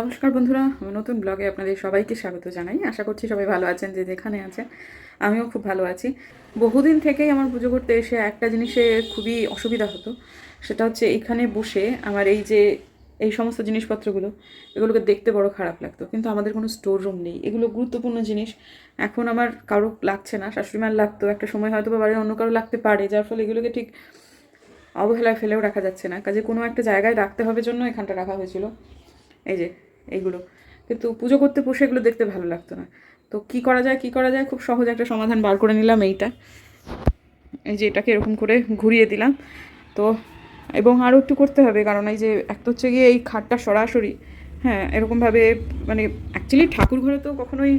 নমস্কার বন্ধুরা নতুন ব্লগে আপনাদের সবাইকে স্বাগত জানাই। আশা করছি সবাই ভালো আছেন, যে যেখানে আছেন, আমিও খুব ভালো আছি। বহুদিন থেকেই আমার পুজো করতে এসে একটা জিনিসে খুবই অসুবিধা হতো, সেটা হচ্ছে এখানে বসে আমার এই যে, এই সমস্ত জিনিসপত্রগুলো, এগুলোকে দেখতে বড় খারাপ লাগতো। কিন্তু আমাদের কোনো স্টোর রুম নেই, এগুলো গুরুত্বপূর্ণ জিনিস। এখন আমার কারও লাগছে না, শাশুড়িমার লাগতো, একটা সময় হয়তো বা বাড়ির অন্য কারও লাগতে পারে, যার ফলে এগুলোকে ঠিক অবহেলায় ফেলেও রাখা যাচ্ছে না। কাজে কোনো একটা জায়গায় রাখতে হবে জন্য এখানটা রাখা হয়েছিল। এই যে, এইগুলো। কিন্তু পুজো করতে বসে এগুলো দেখতে ভালো লাগতো না। তো কি করা যায়, কি করা যায়? খুব সহজ একটা সমাধান বার করে নিলাম এইটা। এই যে এটাকে এরকম করে ঘুরিয়ে দিলাম। তো এবং আরও একটু করতে হবে, কারণ এই যে এক তো হচ্ছে গিয়ে এই খাটটা সরাসরি হ্যাঁ এরকমভাবে মানে অ্যাকচুয়ালি ঠাকুর ঘরে তো কখনোই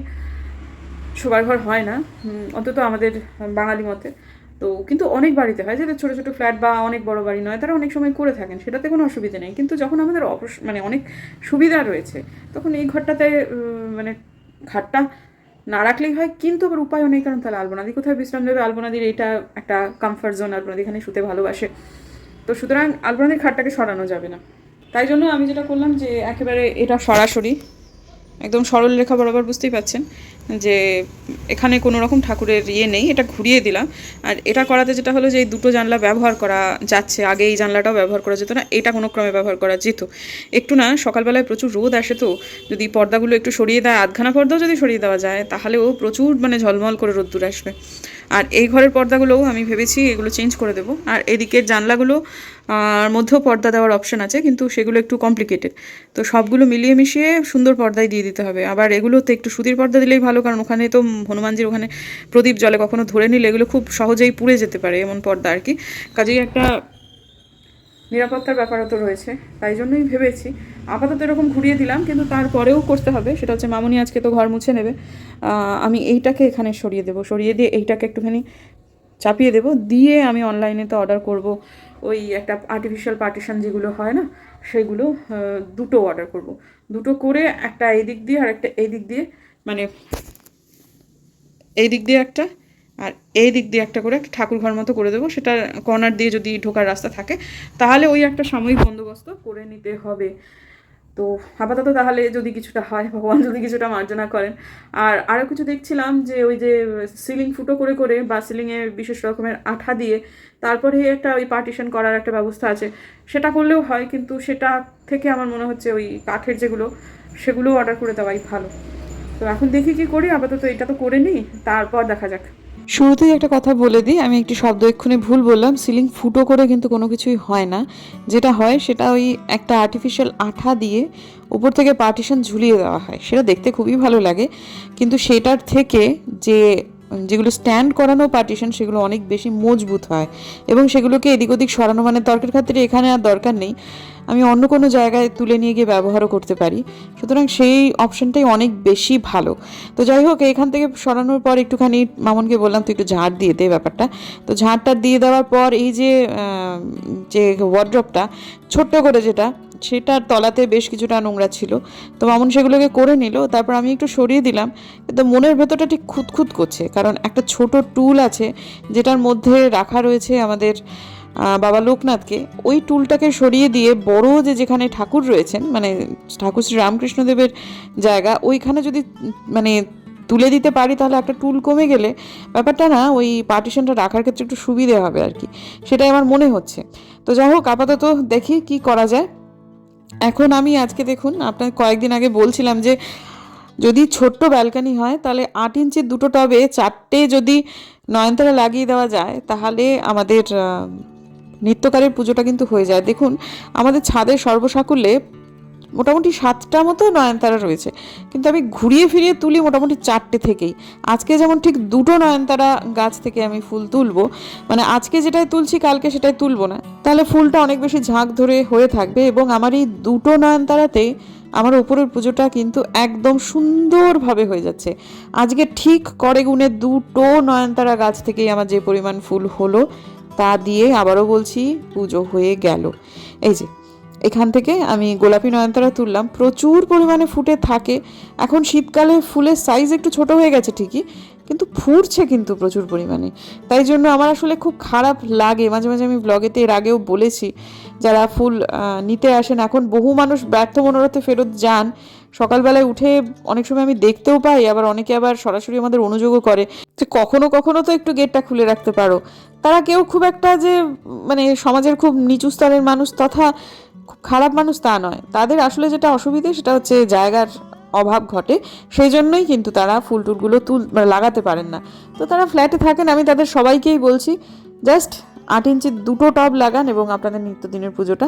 শোবার ঘর হয় না। অন্তত আমাদের বাঙালি মতে। তো কিন্তু অনেক বাড়িতে হয় যাদের ছোটো ছোটো ফ্ল্যাট বা অনেক বড় বাড়ি নয়, তারা অনেক সময় করে থাকেন, সেটাতে কোনো অসুবিধা নেই। কিন্তু যখন আমাদের অপস মানে অনেক সুবিধা রয়েছে, তখন এই ঘরটাতে মানে ঘাটটা না রাখলেই হয়, কিন্তু আবার উপায়ও নেই, কারণ তাহলে আলপনাদি কোথায় বিশ্রাম দেবে? আলপনাদির এটা একটা কমফর্ট জোন আলপনাদি এখানে শুতে ভালোবাসে। তো সুতরাং আলপনাদির খাটটাকে সরানো যাবে না। তাই জন্য আমি যেটা করলাম যে, একেবারে এটা সরাসরি একদম সরল রেখা বরাবর বুঝতেই পাচ্ছেন যে এখানে কোনো রকম ঠাকুরের ইয়ে নেই, এটা ঘুরিয়ে দিলাম। আর এটা করাতে যেটা হলো যে এই দুটো জানলা ব্যবহার করা যাচ্ছে, আগে এই জানলাটাও ব্যবহার করা যেত না, এটা কোনো ক্রমে ব্যবহার করা যেত। একটু না, সকালবেলায় প্রচুর রোদ আসে তো, যদি পর্দাগুলো একটু সরিয়ে দেয়, আধখানা পর্দাও যদি সরিয়ে দেওয়া যায় তাহলেও প্রচুর মানে ঝলমল করে রোদ্দুর আসবে। আর এই ঘরের পর্দাগুলোও আমি ভেবেছি এগুলো চেঞ্জ করে দেবো। আর এদিকের জানলাগুলো আর মধ্যেও পর্দা দেওয়ার অপশন আছে, কিন্তু সেগুলো একটু কমপ্লিকেটেড তো সবগুলো মিলিয়ে মিশিয়ে সুন্দর পর্দায় দিয়ে দিতে হবে। আবার এগুলোতে একটু সুতির পর্দা দিলেই ভালো, কারণ ওখানে তো হনুমানজির ওখানে প্রদীপ জলে কখনো ধরে নিলে এগুলো খুব সহজেই পুড়ে যেতে পারে এমন পর্দা আর কি। কাজেই একটা নিরাপত্তার ব্যাপারও তো রয়েছে, তাই জন্যই ভেবেছি। আপাতত এরকম ঘুরিয়ে দিলাম, কিন্তু তারপরেও করতে হবে, সেটা হচ্ছে মামুনি আজকে তো ঘর মুছে নেবে। আমি এইটাকে এখানে সরিয়ে দেবো, সরিয়ে দিয়ে এইটাকে একটুখানি চাপিয়ে দেবো। দিয়ে আমি অনলাইনে তো অর্ডার করব ওই একটা আর্টিফিশিয়াল পার্টিশান যেগুলো হয় না, সেগুলো দুটো অর্ডার করব। দুটো করে একটা এই দিক দিয়ে আর একটা এই দিক দিয়ে মানে এই দিক দিয়ে একটা আর এই দিক দিয়ে একটা করে একটা ঠাকুর ঘর মতো করে দেবো। সেটা কর্নার দিয়ে যদি ঢোকার রাস্তা থাকে, তাহলে ওই একটা সাময়িক বন্দোবস্ত করে নিতে হবে। তো আপাতত তাহলে যদি কিছুটা হয়, ভগবান যদি কিছুটা মার্জনা করেন। আর আরও কিছু দেখছিলাম যে ওই যে সিলিং ফুটো করে করে বা সিলিংয়ে বিশেষ রকমের আঠা দিয়ে তারপরে একটা ওই পার্টিশন করার একটা ব্যবস্থা আছে। সেটা করলেও হয়, কিন্তু সেটা থেকে আমার মনে হচ্ছে ওই কাঠের যেগুলো সেগুলো অর্ডার করে দেওয়াই ভালো। তো এখন দেখি কি করি, আপাতত এটা তো করে নিই, তারপর দেখা যাক। শুরুতেই একটা কথা বলে দিই, আমি একটি শব্দ এক্ষুনি ভুল বললাম, সিলিং ফুটো করে কিন্তু কোনো কিছুই হয় না। যেটা হয় সেটা ওই একটা আর্টিফিশিয়াল আঠা দিয়ে উপর থেকে পার্টিশন ঝুলিয়ে দেওয়া হয়। সেটা দেখতে খুবই ভালো লাগে। কিন্তু সেটার থেকে যে, যেগুলো স্ট্যান্ড করানো পার্টিশন সেগুলো অনেক বেশি মজবুত হয়। এবং সেগুলোকে এদিক ওদিক সরানো মানে তর্কের খাতিরে এখানে আর দরকার নেই। আমি অন্য কোনো জায়গায় তুলে নিয়ে গিয়ে ব্যবহারও করতে পারি। সুতরাং সেই অপশনটাই অনেক বেশি ভালো। তো যাই হোক, এখান থেকে সরানোর পর একটুখানি মামনকে বললাম, তুই একটু ঝাড় দিয়ে দে ব্যাপারটা। তো ঝাড়টা দিয়ে দেওয়ার পর এই যে যে ওয়ার্ড্রপটা ছোট্ট করে যেটা, সেটার তলাতে বেশ কিছুটা নোংরা ছিল। তো মামুন সেগুলোকে করে নিল। তারপর আমি একটু সরিয়ে দিলাম। কিন্তু মনের ভেতরটা ঠিক খুঁতখুত করছে। কারণ একটা ছোট টুল আছে, যেটার মধ্যে রাখা রয়েছে আমাদের বাবা লোকনাথকে ওই টুলটাকে সরিয়ে দিয়ে বড় যে যেখানে ঠাকুর রয়েছেন মানে ঠাকুর শ্রী রামকৃষ্ণদেবের জায়গা, ওইখানে যদি মানে তুলে দিতে পারি তাহলে একটা টুল কমে গেলে ব্যাপারটা না, ওই পার্টিশনটা রাখার ক্ষেত্রে একটু সুবিধে হবে আর কি। সেটাই আমার মনে হচ্ছে। তো যাই হোক, আপাতত দেখি কি করা যায়। এখন আমি আজকে দেখুন, আপনার কয়েকদিন আগে বলছিলাম যে যদি ছোট্ট ব্যালকানি হয়, তাহলে আট ইঞ্চির দুটো টবে চারটে যদি নয়নতারা লাগিয়ে দেওয়া যায়, তাহলে আমাদের নিত্যকালের পুজোটা কিন্তু হয়ে যায়। দেখুন, আমাদের ছাদের সর্বসাকুল্যে মোটামুটি সাতটা মতো নয়নতারা রয়েছে। কিন্তু আমি ঘুরিয়ে ফিরিয়ে তুলি মোটামুটি চারটে থেকেই। আজকে যেমন ঠিক দুটো নয়নতারা গাছ থেকে আমি ফুল তুলবো মানে আজকে যেটাই তুলছি, কালকে সেটাই তুলবো না। তাহলে ফুলটা অনেক বেশি ঝাঁক ধরে হয়ে থাকবে এবং আমার এই দুটো নয়নতারাতে আমার উপরের পুজোটা কিন্তু একদম সুন্দরভাবে হয়ে যাচ্ছে। আজকে ঠিক করে গুনে দুটো নয়নতারা গাছ থেকেই আমার যে পরিমাণ ফুল হলো তা দিয়ে আবারও বলছি, পুজো হয়ে গেল। এই যে, এখান থেকে আমি গোলাপি নয়নতারা তুললাম। প্রচুর পরিমাণে ফুটে থাকে। এখন শীতকালে ফুলের সাইজ একটু ছোট হয়ে গেছে ঠিকই, কিন্তু ফুটছে কিন্তু প্রচুর পরিমাণে। তাই জন্য আমার আসলে খুব খারাপ লাগে। মাঝে মাঝে আমি ব্লগেতে এর আগেও বলেছি, যারা ফুল নিতে আসেন, এখন বহু মানুষ ব্যর্থ মনোরথে ফেরত যান। সকালবেলায় উঠে অনেক সময় আমি দেখতেও পাই, আবার অনেকে আবার সরাসরি আমাদের অনুযোগও করে যে কখনো কখনো তো একটু গেটটা খুলে রাখতে পারো। তারা কেউ খুব একটা যে মানে সমাজের খুব নিচু স্তরের মানুষ তথা খুব খারাপ মানুষ তা নয়। তাদের আসলে যেটা অসুবিধে সেটা হচ্ছে জায়গার অভাব ঘটে, সেই জন্যই কিন্তু তারা ফুল টুলগুলো তুল মানে লাগাতে পারেন না। তো তারা ফ্ল্যাটে থাকেন, আমি তাদের সবাইকেই বলছি জাস্ট আট ইঞ্চির দুটো টব লাগান এবং আপনাদের নিত্যদিনের পুজোটা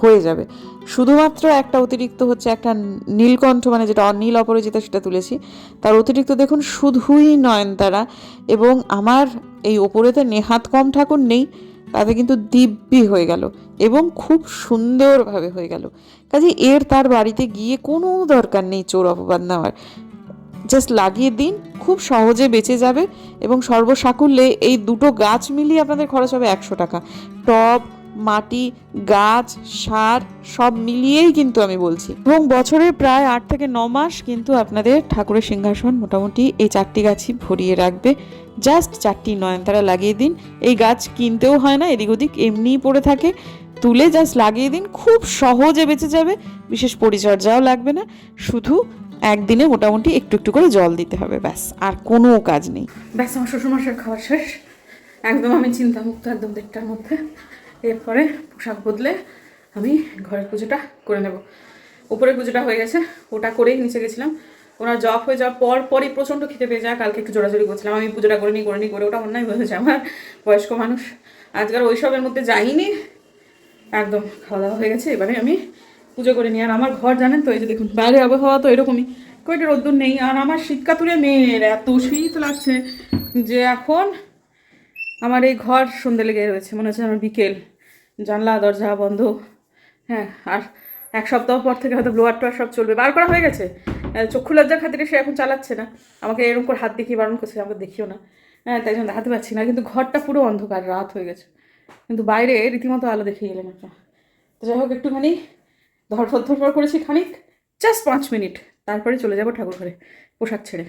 হয়ে যাবে। শুধুমাত্র একটা অতিরিক্ত হচ্ছে একটা নীলকণ্ঠ মানে যেটা নীল অপরাজিতা সেটা তুলেছি। তার অতিরিক্ত দেখুন শুধুই নয়নতারা এবং আমার এই ওপরেতে নেহাত কম ঠাকুর নেই, তাতে কিন্তু দিব্যি হয়ে গেল এবং খুব সুন্দরভাবে হয়ে গেল। কাজে এর তার বাড়িতে গিয়ে কোনো দরকার নেই চোর অপবাদ নেওয়ার। জাস্ট লাগিয়ে দিন, খুব সহজে বেঁচে যাবে এবং সর্বসাকুল্যে এই দুটো গাছ মিলিয়ে আপনাদের খরচ হবে একশো টাকা। টব, মাটি, গাছ, সার, সব মিলিয়েই কিন্তু আমি বলছি। এবং বছরের প্রায় আট থেকে ন মাস কিন্তু আপনাদের ঠাকুরের সিংহাসন মোটামুটি এই চারটি গাছই ভরিয়ে রাখবে। জাস্ট চারটি নয়নতারা লাগিয়ে দিন। এই গাছ কিনতেও হয় না, এদিক ওদিক এমনিই পড়ে থাকে। তুলে জাস্ট লাগিয়ে দিন, খুব সহজে বেঁচে যাবে, বিশেষ পরিচর্যাও লাগবে না। শুধু একদিনে মোটামুটি একটু একটু করে জল দিতে হবে, ব্যাস, আর কোনো কাজ নেই। ব্যাস, আমার শ্বশুরমশাইয়ের খাওয়া শেষ। একদম আমি চিন্তামুক্ত একদম দেড়টার মধ্যে। এরপরে পোশাক বদলে আমি ঘরের পুজোটা করে নেব। উপরের পুজোটা হয়ে গেছে, ওটা করেই নিচে গেছিলাম। ওনার জব হয়ে যাওয়ার পর পরই প্রচণ্ড খেতে পেয়ে যায়, কালকে একটু জোরাজোরি করছিলাম। আমি পুজোটা করে নি করে নি করে ওটা অন্যায় হয়েছে আমার বয়স্ক মানুষ। আজকাল ওইসবের মধ্যে যাইনি। একদম খাওয়া দাওয়া হয়ে গেছে, এবারে আমি পুজো করে নিই। আর আমার ঘর জানেন তো, এই যে দেখুন, বাইরে আবহাওয়া তো এরকমই। খুব একটা রোদ্দুর নেই, আর আমার শীতকাতুরে মেয়ের এত শীত লাগছে যে এখন আমার এই ঘর সন্ধে লেগে রয়েছে। মনে হচ্ছে আমার বিকেল, জানলা, দরজা বন্ধ। হ্যাঁ আর এক সপ্তাহ পর থেকে হয়তো ব্লোয়ার টোয়ার সব চলবে। বার করা হয়ে গেছে। চক্ষু লজ্জার খাতিরে সে এখন চালাচ্ছে না। আমাকে এরকম করে হাত দেখিয়ে বারণ করছে, আমাকে দেখিও না। হ্যাঁ তাই জন্য দেখাতে পারছি না, কিন্তু ঘরটা পুরো অন্ধকার, রাত হয়ে গেছে। কিন্তু বাইরে রীতিমতো আলো দেখে গেলাম একটা তো যাই হোক, একটুখানি ধরফর ধরফর করেছি খানিক জাস্ট পাঁচ মিনিট। তারপরে চলে যাব ঠাকুর ঘরে পোশাক ছেড়ে।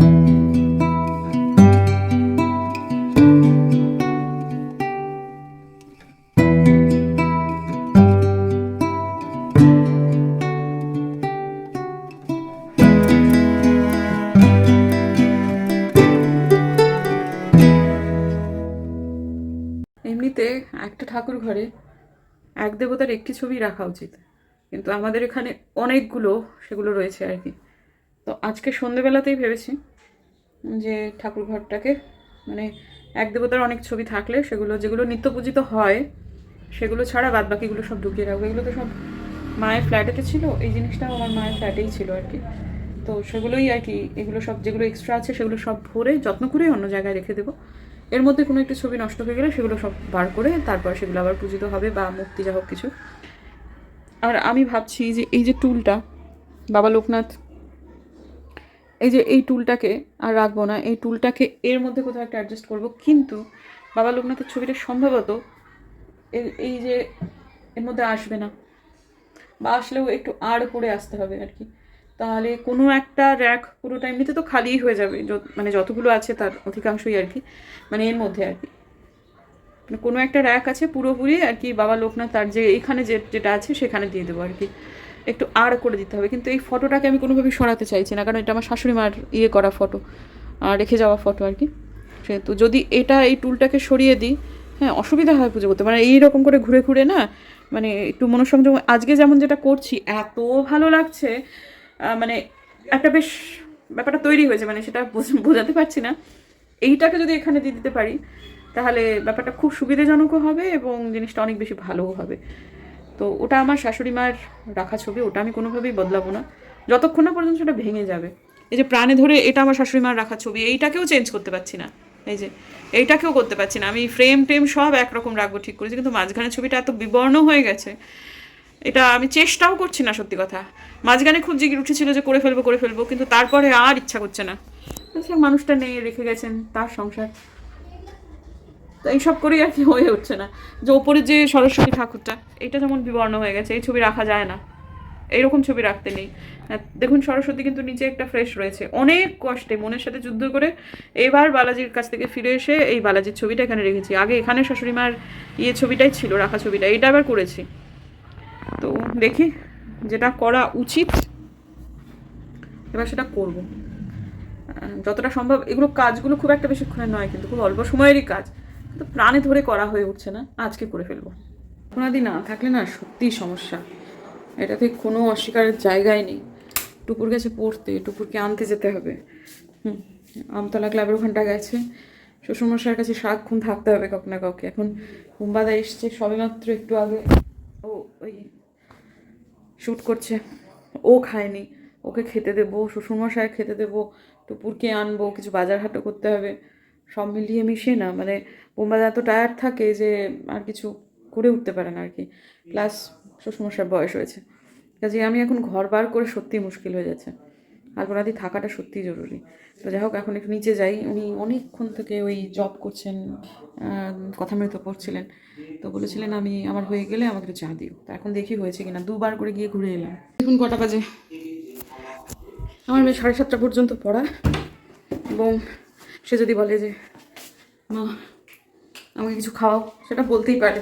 এমনিতে একটা ঠাকুর ঘরে এক দেবতার একটি ছবি রাখা উচিত। কিন্তু আমাদের এখানে অনেকগুলো সেগুলো রয়েছে আর কি। তো আজকে সন্ধেবেলাতেই ভেবেছি যে ঠাকুর ঘরটাকে মানে এক দেবতার অনেক ছবি থাকলে সেগুলো, যেগুলো নিত্য পূজিত হয়, সেগুলো ছাড়া বাদ বাকিগুলো সব ঢুকিয়ে রাখব। এগুলো তো সব মায়ের ফ্ল্যাটেতে ছিল, এই জিনিসটাও আমার মায়ের ফ্ল্যাটেই ছিল আর কি। তো সেগুলোই আর কি, এগুলো সব যেগুলো এক্সট্রা আছে সেগুলো সব ভরে, যত্ন করে অন্য জায়গায় রেখে দেবো। এর মধ্যে কোনো একটি ছবি নষ্ট হয়ে গেলে সেগুলো সব বার করে, তারপর সেগুলো আবার পূজিত হবে বা মুক্তি যা হোক কিছু। আর আমি ভাবছি যে এই যে টুলটা, বাবা লোকনাথ, এই যে এই টুলটাকে আর রাখব না, এই টুলটাকে এর মধ্যে কোথাও একটা অ্যাডজাস্ট করব। কিন্তু বাবা লোকনাথের ছবিটা সম্ভবত এই যে এর মধ্যে আসবে না। বা আসলেও একটু আড় করে আসতে হবে আর কি। তাহলে কোনো একটা র্যাক পুরোটা এমনিতে তো খালিই হয়ে যাবে মানে যতগুলো আছে তার অধিকাংশই আর কি মানে এর মধ্যে আর কি। কোনো একটা র্যাক আছে পুরোপুরি আর কি বাবা লোকনাথ তার যে এখানে যে যেটা আছে সেখানে দিয়ে দেবো আর কি। একটু আড় করে দিতে হবে। কিন্তু এই ফটোটাকে আমি কোনোভাবেই সরাতে চাইছি না, কারণ এটা আমার শাশুড়ি মার ইয়ে করা ফটো রেখে যাওয়া ফটো আর কি। সেহেতু যদি এটা এই টুলটাকে সরিয়ে দিই হ্যাঁ অসুবিধা হয় পুজো করতে। মানে এইরকম করে ঘুরে ঘুরে না মানে একটু মনসংযোগ, আজকে যেমন যেটা করছি, এত ভালো লাগছে মানে একটা বেশ ব্যাপারটা তৈরি হয়েছে মানে সেটা বোঝ- বোঝাতে পারছি না। এইটাকে যদি এখানে দিয়ে দিতে পারি তাহলে ব্যাপারটা খুব সুবিধাজনকও হবে এবং জিনিসটা অনেক বেশি ভালোও হবে। তো ওটা আমার শাশুড়ি মার রাখা ছবি, ওটা আমি কোনোভাবেই বদলাবো না। যতক্ষণ না পর্যন্ত সেটা ভেঙে যাবে। এই যে প্রাণে ধরে এটা আমার শাশুড়ি মার রাখা ছবি, এইটাকেও চেঞ্জ করতে পারছি না। এই যে এইটাকেও করতে পারছি না। আমি ফ্রেম টেম সব একরকম রাখব, ঠিক করেছি। কিন্তু মাঝখানে ছবিটা এত বিবর্ণ হয়ে গেছে, এটা আমি চেষ্টাও করছি না, সত্যি কথা। মাঝখানে খুব জিগির উঠেছিল যে করে ফেলব করে ফেলব, কিন্তু তারপরে আর ইচ্ছা করছে না। সে মানুষটা নেই, রেখে গেছেন, তার সংসার। তো এইসব করেই আর কি হয়ে উঠছে না। যে ওপরে যে সরস্বতী ঠাকুরটা, এটা যেমন বিবর্ণ হয়ে গেছে, এই ছবি রাখা যায় না। এইরকম ছবি রাখতে নেই। দেখুন, সরস্বতী কিন্তু নিচে একটা ফ্রেশ রয়েছে। অনেক কষ্টে মনের সাথে যুদ্ধ করে এবার বালাজির কাছ থেকে ফিরে এসে এই বালাজির ছবিটা এখানে রেখেছি। আগে এখানে শাশুড়ি মার ইয়ে ছবিটাই ছিল, রাখা ছবিটা। এটা আবার করেছি। তো দেখি, যেটা করা উচিত, এবার সেটা করব। যতটা সম্ভব, এগুলো কাজগুলো খুব একটা বেশিক্ষণের নয়, কিন্তু খুব অল্প সময়েরই কাজ। কিন্তু প্রাণে ধরে করা হয়ে উঠছে না, আজকে করে ফেলব। ওনাদি না থাকলে না সত্যিই সমস্যা। এটাতে কোনো অস্বীকারের জায়গায় নেই। টুকুর গেছে পড়তে টুকুরকে আনতে যেতে হবে। হুম, আমতলা ক্লাবের ওখানটা গেছে। শ্বশুরমশাইয়ের কাছে সারাক্ষণ থাকতে হবে কাউকে না কাউকে। এখন হুম্বাদা এসছে, সবেমাত্র একটু আগে ও ওই শ্যুট করছে। ও খায়নি, ওকে খেতে দেবো শ্বশুরমশাই খেতে দেবো, টুপুরকে আনব, কিছু বাজার হাটও করতে হবে। সব মিলিয়ে মিশিয়ে না মানে বোম্বাদা এত টায়ার্ড থাকে যে আর কিছু করে উঠতে পারে না আর কি প্লাস শ্বশুরমশার বয়স হয়েছে। কাজে আমি এখন ঘর বার করে সত্যিই মুশকিল হয়ে যাচ্ছে। আলপনাদি থাকাটা সত্যিই জরুরি। তো যাই হোক, এখন একটু নিচে যাই। উনি অনেকক্ষণ থেকে ওই জব করছেন কথা মৃত পড়ছিলেন। তো বলেছিলেন আমি, আমার হয়ে গেলে আমাকে একটু চা দিও। তো এখন দেখি হয়েছে কিনা। দুবার করে গিয়ে ঘুরে এলাম। এখন কটা বাজে? আমার মেয়ে সাড়ে সাতটা পর্যন্ত পড়া এবং সে যদি বলে যে, মা, আমাকে কিছু খাওয়াও, সেটা বলতেই পারে।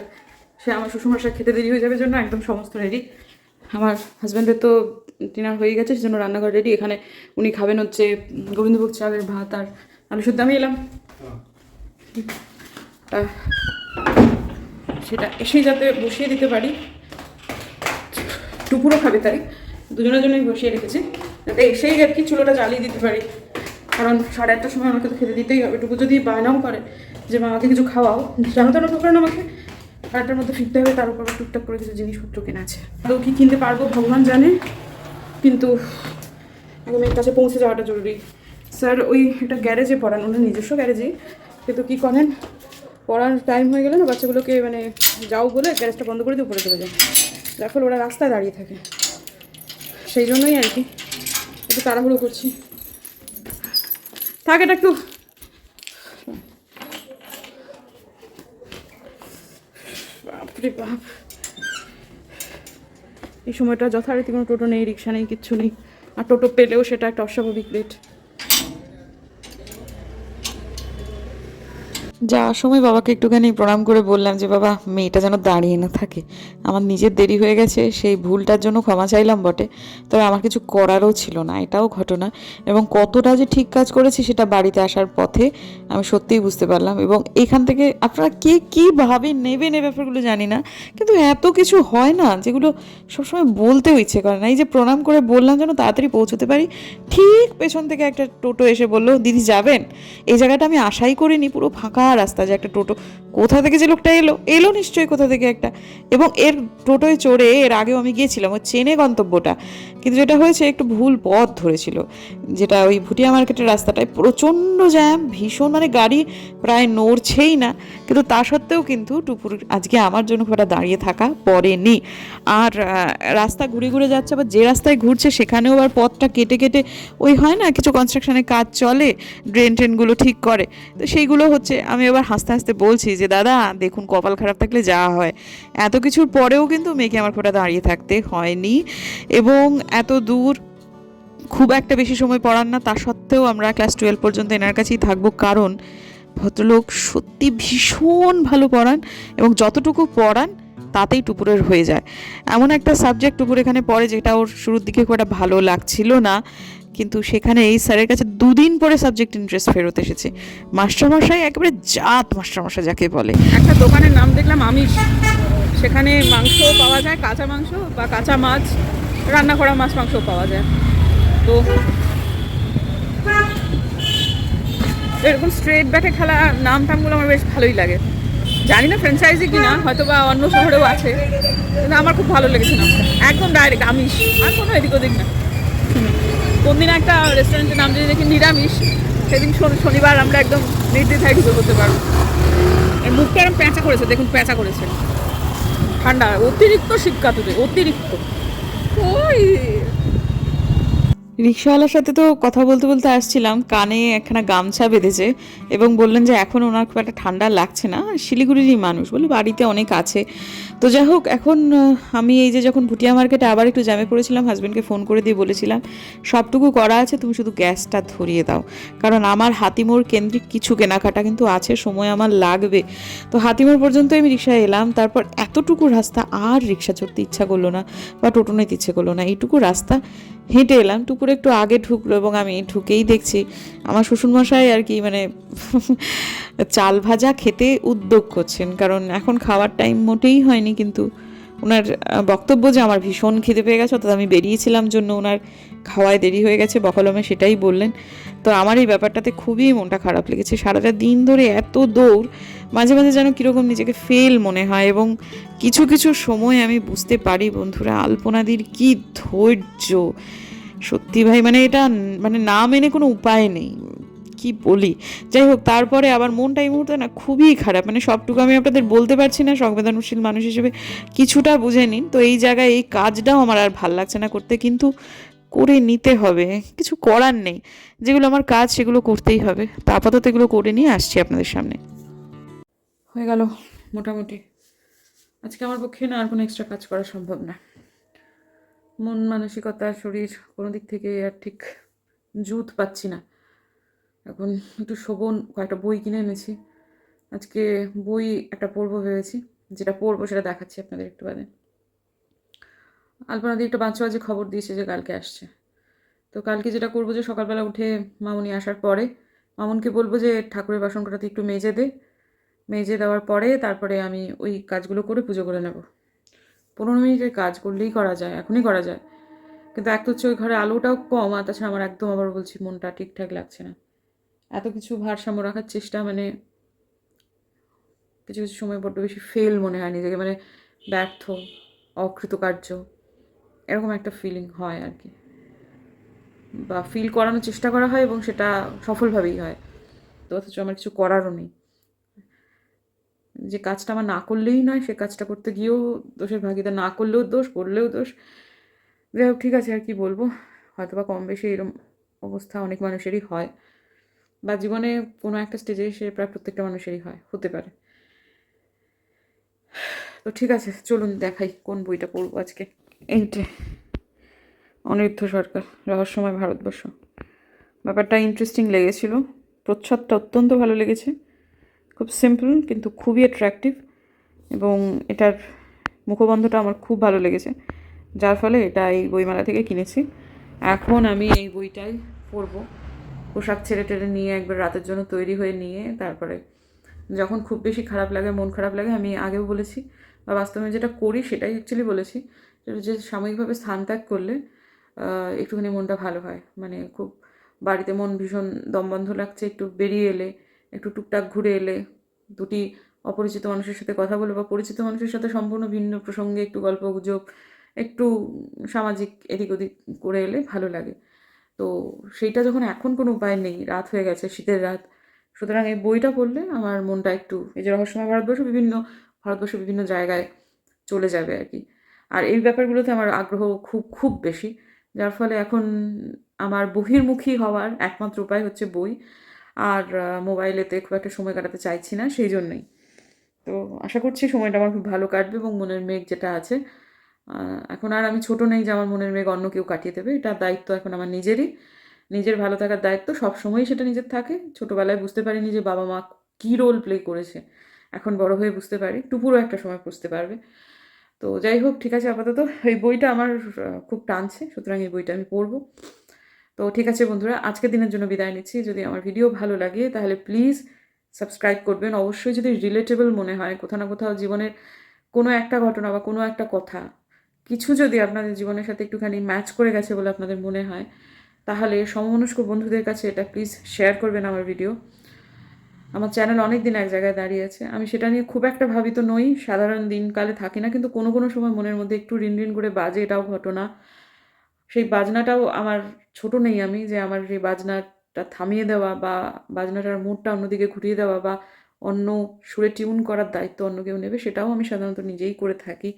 সে আমার শ্বশুরমশাই খেতে দেরি হয়ে যাবে জন্য একদম সমস্ত রেডি আমার হাজব্যান্ডের তো ডিনার হয়ে গেছে, সেজন্য রান্নাঘর রেডি এখানে উনি খাবেন হচ্ছে গোবিন্দভোগ চালের ভাত আর আলু শুদ্ধ আমি এলাম। সেটা এসেই যাতে বসিয়ে দিতে পারি। টুকুরও খাবে তাই। দুজনের জন্যই বসিয়ে রেখেছি। যাতে এসেই আর কি চুলোটা জ্বালিয়ে দিতে পারি। কারণ সাড়ে আটটার সময় আমাকে তো খেতে দিতেই হবে। টুকু যদি বায়নাও করে যে মা আমাকে কিছু খাওয়াও জানো তো না করেন আমাকে? আটটার মধ্যে ফিরতে হবে, তার উপর টুকটাক করে কিছু জিনিসপত্র কেনা আছে। তো কি কিনতে পারব, ভগবান জানে। কিন্তু আগে মেয়ের কাছে পৌঁছে যাওয়াটা জরুরি। স্যার, ওই একটা গ্যারেজে পড়ান, ওনার নিজস্ব গ্যারেজেই। কিন্তু কী করেন? পড়ার টাইম হয়ে গেলে না, বাচ্চাগুলোকে মানে যাও বলে গ্যারেজটা বন্ধ করে দিয়ে উপরে চলে যায়। যার ফলে ওরা রাস্তায় দাঁড়িয়ে থাকে। সেই জন্যই আর কি, একটু তাড়াহুড়ো করছি। থাক এটা একটু। বাপরে বাপ। এই সময়টা যথারীতি কোনো টোটো নেই, রিক্সা নেই, কিচ্ছু নেই। আর টোটো পেলেও সেটা একটা অস্বাভাবিক রেট যাওয়ার সময় বাবাকে একটুখানি প্রণাম করে বললাম যে, বাবা, মেয়েটা যেন দাঁড়িয়ে না থাকে। আমার নিজের দেরি হয়ে গেছে, সেই ভুলটার জন্য ক্ষমা চাইলাম বটে। তবে আমার কিছু করারও ছিল না, এটাও ঘটনা। এবং কতটা যে ঠিক কাজ করেছি সেটা বাড়িতে আসার পথে আমি সত্যিই বুঝতে পারলাম। এবং এখান থেকে আপনারা কে কীভাবে নেবেন এ ব্যাপারগুলো জানি না। কিন্তু এত কিছু হয় না যেগুলো সবসময় বলতেও ইচ্ছে করে না। এই যে প্রণাম করে বললাম যেন তাড়াতাড়ি পৌঁছতে পারি, ঠিক পেছন থেকে একটা টোটো এসে বলল, দিদি যাবেন? এই জায়গাটা আমি আশাই করিনি, পুরো ফাঁকা রাস্তা যে একটা টোটো, কোথা থেকে যে লোকটা এলো? এলো নিশ্চয়ই কোথা থেকে একটা। এবং এর টোটোয় চড়ে এর আগেও আমি গিয়েছিলাম, ওই চেনে গন্তব্যটা। কিন্তু যেটা হয়েছে, একটু ভুল পথ ধরেছিল। যেটা ওই ভুটিয়া মার্কেটের রাস্তাটায় প্রচণ্ড জ্যাম, ভীষণ মানে গাড়ি প্রায় নড়ছেই না। কিন্তু তা সত্ত্বেও কিন্তু টুপুর আজকে আমার জন্য খুব একটা দাঁড়িয়ে থাকা পড়েনি। আর রাস্তা ঘুরে ঘুরে যাচ্ছে, আবার যে রাস্তায় ঘুরছে সেখানেও আবার পথটা কেটে কেটে ওই হয় না, কিছু কনস্ট্রাকশনের কাজ চলে ড্রেন ট্রেনগুলো ঠিক করে। তো সেইগুলো হচ্ছে, আমি এবার হাসতে হাসতে বলছি যে, দাদা, দেখুন কপাল খারাপ থাকলে যা হয়। এত কিছুর পরেও কিন্তু মেয়েকে আমার ফোটা দাঁড়িয়ে থাকতে হয়নি। এবং এত দূর খুব একটা বেশি সময় পড়ান না, তা সত্ত্বেও আমরা ক্লাস টুয়েলভ পর্যন্ত এনার কাছেই থাকব। কারণ ভদ্রলোক সত্যি ভীষণ ভালো পড়ান এবং যতটুকু পড়ান তাতেই টুপুরের হয়ে যায়। এমন একটা সাবজেক্ট টুপুর এখানে পড়ে যেটা ওর শুরুর দিকে খুব একটা ভালো লাগছিল না, কিন্তু সেখানে এই স্যারের কাছে দুদিন পরে সাবজেক্ট ইন্টারেস্ট ফেরত এসেছে। মাস্টারমশাই একেবারে জাত মাস্টারমশাই যাকে বলে। একটা দোকানের নাম দেখলাম আমিষ। সেখানে মাংস পাওয়া যায়, কাঁচা মাংস বা কাঁচা মাছ রান্না করা মাছ, মাংস পাওয়া যায়। তো এরকম স্ট্রেট ব্যাটে খেলা নাম টামগুলো আমার বেশ ভালোই লাগে। জানি না ফ্র্যাঞ্চাইজি কিনা হয়তো বা অন্য শহরেও আছে, কিন্তু আমার খুব ভালো লেগেছে নামটা। একদম ডাইরেক্ট আমিষ। আর কোনো এদিক ওদিক না। কোন দিন একটা রেস্টুরেন্টের নাম যদি দেখি, নিরামিষ, সেদিন শনি- শনিবার আমরা একদম নির্দ্বিধায় ঢুকে করতে পারব। এর মুখটা এরকম প্যাঁচা করেছে, দেখুন প্যাঁচা করেছে। ঠান্ডা, অতিরিক্ত শীত কাতুরে অতিরিক্ত। ওই! রিক্সাওয়ালার সাথে তো কথা বলতে বলতে আসছিলাম, কানে একখানা গামছা বেঁধেছে এবং বললেন যে এখন ওনার খুব একটা ঠান্ডা লাগছে না, শিলিগুড়িরই মানুষ, বলে বাড়িতে অনেক আছে। তো যাই হোক, এখন আমি এই যে যখন ভুটিয়া মার্কেটে আবার একটু জ্যামে পড়েছিলাম হাজব্যান্ডকে ফোন করে দিয়ে বলেছিলাম, সবটুকু করা আছে, তুমি শুধু গ্যাসটা ধরিয়ে দাও। কারণ আমার হাতিমোড় কেন্দ্রিক কিছু কেনাকাটা কিন্তু আছে, সময় আমার লাগবে। তো হাতিমোড় পর্যন্ত আমি রিক্সায় এলাম, তারপর এতটুকু রাস্তা আর রিক্সা চড়তে ইচ্ছা করল না, বা টোটো নিতে ইচ্ছে করল না, এইটুকু রাস্তা হেঁটে এলাম। টুকুর একটু আগে ঢুকলো এবং আমি ঢুকেই দেখছি, আমার শ্বশুরমশাই আর কি মানে চাল ভাজা খেতে উদ্যোগ করছেন, কারণ এখন খাওয়ার টাইম মোটেই হয়নি কিন্তু ওনার বক্তব্য যে আমার ভীষণ খিদে পেয়ে গেছে, অর্থাৎ আমি বেরিয়েছিলাম জন্য ওনার খাওয়ায় দেরি হয়ে গেছে, বকলমে সেটাই বললেন। তো আমার এই ব্যাপারটাতে খুবই মনটা খারাপ লেগেছে। সারাটা দিন ধরে এত দৌড়, মাঝে মাঝে যেন কীরকম নিজেকে ফেল মনে হয় এবং কিছু কিছু সময় আমি বুঝতে পারি বন্ধুরা, আলপনাদির কি ধৈর্য। সত্যি ভাই মানে এটা মানে না মেনে কোনো উপায় নেই। কি বলি? যাই হোক তারপরে আবার মনটা এই মুহূর্তে না খুবই খারাপ। মানে সবটুকু আমি আপনাদের বলতে পারছি না, সংবেদনশীল মানুষ হিসেবে কিছুটা বুঝে নিন। তো এই জায়গায় এই কাজটাও আমার আর ভালো লাগছে না করতে, কিন্তু করে নিতে হবে। কিছু করার নেই। যেগুলো আমার কাজ, সেগুলো করতেই হবে। তো আপাতত এগুলো করে নিয়ে আসছি আপনাদের সামনে। হয়ে গেল, মোটামুটি। আজকে আমার পক্ষে না আর কোনো এক্সট্রা কাজ করা সম্ভব না। মন মানসিকতা, শরীর কোনো দিক থেকে আর ঠিক জুত পাচ্ছি না। এখন একটু শোভন কয়েকটা বই কিনে এনেছি। আজকে বই একটা পড়ব ভেবেছি, যেটা পড়ব সেটা দেখাচ্ছি আপনাদের একটু বাদে। আলপনাদি একটা বাঁচো আজকে খবর দিয়েছে যে কালকে আসছে। তো কালকে যেটা করব যে সকালবেলা উঠে মামুনি আসার পরে, মামুনকে বলব যে ঠাকুরের বাসন কটাতে একটু মেজে দে। মেজে দেওয়ার পরে তারপরে আমি ওই কাজগুলো করে পুজো করে নেব। পনেরো মিনিটের কাজ করলেই করা যায়, এখনই করা যায়। কিন্তু এক তো হচ্ছে ওই ঘরে আলোটাও কম, আর তাছাড়া আমার একদম আবার বলছি মনটা ঠিকঠাক লাগছে না। এত কিছু ভারসাম্য রাখার চেষ্টা মানে কিছু কিছু সময় বড্ড বেশি ফেল মনে হয় নিজেকে মানে ব্যর্থ, অকৃতকার্য, এরকম একটা ফিলিং হয় আর কি। বা ফিল করানোর চেষ্টা করা হয় এবং সেটা সফলভাবেই হয়, তো অথচ আমার কিছু করারও নেই। যে কাজটা আমার না করলেই নয়, সে কাজটা করতে গিয়েও দোষের ভাগিদার না করলেও দোষ করলেও দোষ। যাই হোক, ঠিক আছে, আর কি বলব? হয়তো বা কম বেশি এরকম অবস্থা অনেক মানুষেরই হয়। বা জীবনে কোনো একটা স্টেজে এসে প্রায় প্রত্যেকটা মানুষেরই হয়, হতে পারে। তো ঠিক আছে, চলুন দেখাই কোন বইটা পড়ব আজকে। এইটা অনিরুদ্ধ সরকার, রহস্যময় ভারতবর্ষ। ব্যাপারটা ইন্টারেস্টিং লেগেছিল, প্রচ্ছদটা অত্যন্ত ভালো লেগেছে। খুব সিম্পল কিন্তু খুবই অ্যাট্রাকটিভ এবং এটার মুখবন্ধটা আমার খুব ভালো লেগেছে। যার ফলে এটা এই বইমেলা থেকে কিনেছি। এখন আমি এই বইটাই পড়ব। পোশাক ছেড়ে টেড়ে নিয়ে একবার রাতের জন্য তৈরি হয়ে নিয়ে তারপরে যখন খুব বেশি খারাপ লাগে, মন খারাপ লাগে, আমি আগেও বলেছি বা বাস্তবে যেটা করি সেটাই অ্যাকচুয়ালি বলেছি যে সাময়িকভাবে স্থান ত্যাগ করলে একটুখানি মনটা ভালো হয়। মানে খুব বাড়িতে মন ভীষণ দমবন্ধ লাগছে, একটু বেরিয়ে এলে, একটু টুকটাক ঘুরে এলে, দুটি অপরিচিত মানুষের সাথে কথা বলে বা পরিচিত মানুষের সাথে সম্পূর্ণ ভিন্ন প্রসঙ্গে একটু গল্প গুজব, একটু সামাজিক এদিক ওদিক করে এলে ভালো লাগে। তো সেইটা যখন এখন কোনো উপায় নেই, রাত হয়ে গেছে, শীতের রাত। সুতরাং এই বইটা পড়লে আমার মনটা একটু, এই যে রহস্যময় ভারতবর্ষ বিভিন্ন ভারতবর্ষ বিভিন্ন জায়গায় চলে যাবে আর কি। আর এই ব্যাপারগুলোতে আমার আগ্রহ খুব খুব বেশি। যার ফলে এখন আমার বহির্মুখী হওয়ার একমাত্র উপায় হচ্ছে বই। আর মোবাইলেতে খুব একটা সময় কাটাতে চাইছি না, সেই জন্যই। তো আশা করছি সময়টা আমার খুব ভালো কাটবে এবং মনের মেঘ যেটা আছে এখন আর আমি ছোট নেই যে আমার মনের মেঘ অন্য কেউ কাটিয়ে দেবে, এটা দায়িত্ব এখন আমার নিজেরই। নিজের ভালো থাকার দায়িত্ব সবসময়ই সেটা নিজের থাকে। ছোটোবেলায় বুঝতে পারিনি যে বাবা মা কী রোল প্লে করেছে। এখন বড় হয়ে বুঝতে পারি, টুপুরও একটা সময় বুঝতে পারবে। তো যাই হোক, ঠিক আছে, আপাতত এই বইটা আমার খুব টানছে, সুতরাং এই বইটা আমি পড়ব। তো ঠিক আছে বন্ধুরা, আজকের দিনের জন্য বিদায় নিচ্ছি। যদি আমার ভিডিও ভালো লাগে, তাহলে প্লিজ সাবস্ক্রাইব করবেন। অবশ্যই যদি রিলেটেবল মনে হয়, কোথাও না কোথাও জীবনের কোনো একটা ঘটনা বা কোনো একটা কথা কিছু যদি আপনাদের জীবনের সাথে একটুখানি ম্যাচ করে গেছে বলে আপনাদের মনে হয়, তাহলে সমমনস্ক বন্ধুদের কাছে এটা প্লিজ শেয়ার করবেন আমার ভিডিও আমার চ্যানেল অনেক দিন এক জায়গায় দাঁড়িয়ে আছে। আমি সেটা নিয়ে খুব একটা ভাবিত নই, সাধারণ দিনকালে থাকি না, কিন্তু কোনো কোনো সময় মনের মধ্যে একটু রিন রিন করে বাজে এটাও ঘটনা। সেই বাজনাটাও আমার ছোট নেই আমি, যে আমার সেই বাজনাটা থামিয়ে দেওয়া বা বাজনাটার মুডটা অন্যদিকে ঘুরিয়ে দেওয়া বা অন্য সুরে টিউন করার দায়িত্ব অন্য কেউ নেবে, সেটাও আমি সাধারণত নিজেই করে থাকি।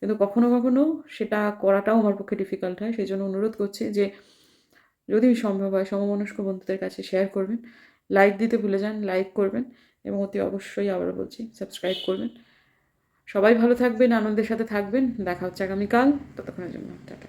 কিন্তু কখনো কখনো সেটা করাটাও আমার পক্ষে ডিফিকাল্ট হয়। সেই জন্য অনুরোধ করছি যে, যদি সম্ভব হয় সমমনস্ক বন্ধুদের কাছে শেয়ার করবেন লাইক দিতে ভুলে যান লাইক করবেন এবং অতি অবশ্যই আবারও বলছি সাবস্ক্রাইব করবেন। সবাই ভালো থাকবেন, আনন্দের সাথে থাকবেন। দেখা হচ্ছে আগামীকাল। ততক্ষণের জন্য টাটা।